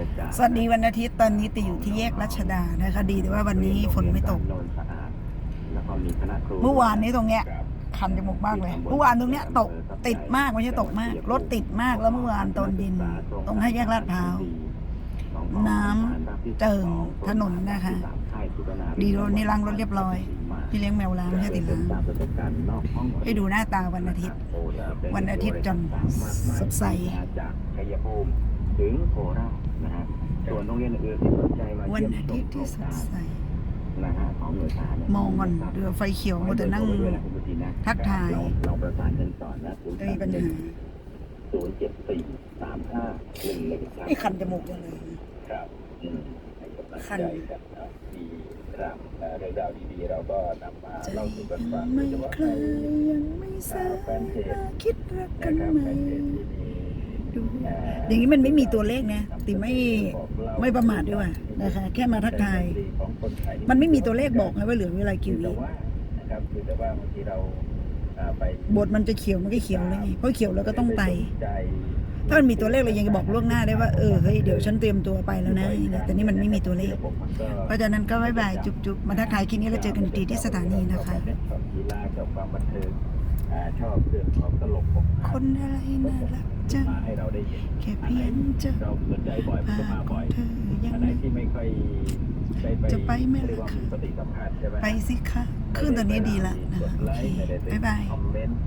ยากาศสวัสดีวันอาทิตย์ตอนนี้ติอยู่ที่แยกรัชดานะคะดีแต่ว่าวันนี้ฝนไม่ตกโนนสะอาดแล้วก็มีคณะครูเมื่อวานนี้ตรงเนี้ยคันจมูกมากเลยเมื่อวานตรงเนี้ยตกติดมากไม่ใช่ตกมาก รถติดมากแล้วเมื่อวานตอนเย็นตรงห้าแยกลาดพร้าวน้ำเจิ่งถนนนะคะดีรถนี่ล้างรถเรียบร้อยพี่เลี้ยงแมวล้างไม่ใช่ติดล้างให้ดูหน้าตาวันอาทิตย์ วันอาทิตย์จันทร์สดใสจากชัยภูมิ ถึงโคราชนะฮะส่วนโรงเรียนอื่นที่สนใจมาวันเยี่ยมอาชทิมตย์ที่สดใสนะฮะของหน่วยทหารเนี่ยมองก่อนเรือไฟเขียวมัวแต่นั่งทักทายเราเราประสานกันก่อนนะไม่มีปัญหาศูนย์เจ็ดสี่สามห้าหนึ่งหนึ่งครับนี่คันจมูกจังเลยครับอืมให้กำลังคันใจกันนะดีครับเอ่อเรื่องราวดีๆเราก็นำมาใจเล่าสู่กันฟังไม่โดยเฉพาะคลายยังไม่สาแฟนเพจคิดรักกันะนครับไหมแฟนเพจที่มี ดูอย่างนี้มันไม่มีตัวเลขนะติไม่ไม่ประมาทด้วยว่ะนะคะ แค่มาทักทาย มันไม่มีตัวเลขบอกไงว่าเหลือเวลากี่วิครับคือแต่ว่าบางทีเราไปบทมันจะเขียวมันก็เขียวเลยเพราะเขียวเราก็ต้องไป ถ้ามันมีตัวเลขเรายังจะบอกล่วงหน้าได้ว่าเออเฮ้ยเดี๋ยวฉันเตรียมตัวไปแล้วนะแต่นี่มันไม่มีตัวเลข เพราะฉะนั้นก็บายบายจุ๊บๆมาทักทายคลิปนี้เราเจอกันอีกทีที่สถานีนะคะ ชอบกีฬาชอบความบันเทิงอ่าชอบเรื่องของตลกของคนอะไรน่ารักจังมาให้เราได้เห็นแค่เพียงจะเราสนใจบ่อยมันพาก็มาขบ่อองยเธอยังอันไหนไม่ที่ไม่ค่อยได้ไปจะไปไหมล่ะเรียกว่าคะมีปฏิสัมพันธ์ใช่ไหมไปสิคะขึ้นตอนนี้ดีละนะคะโอเคบายบายคอมเมนต์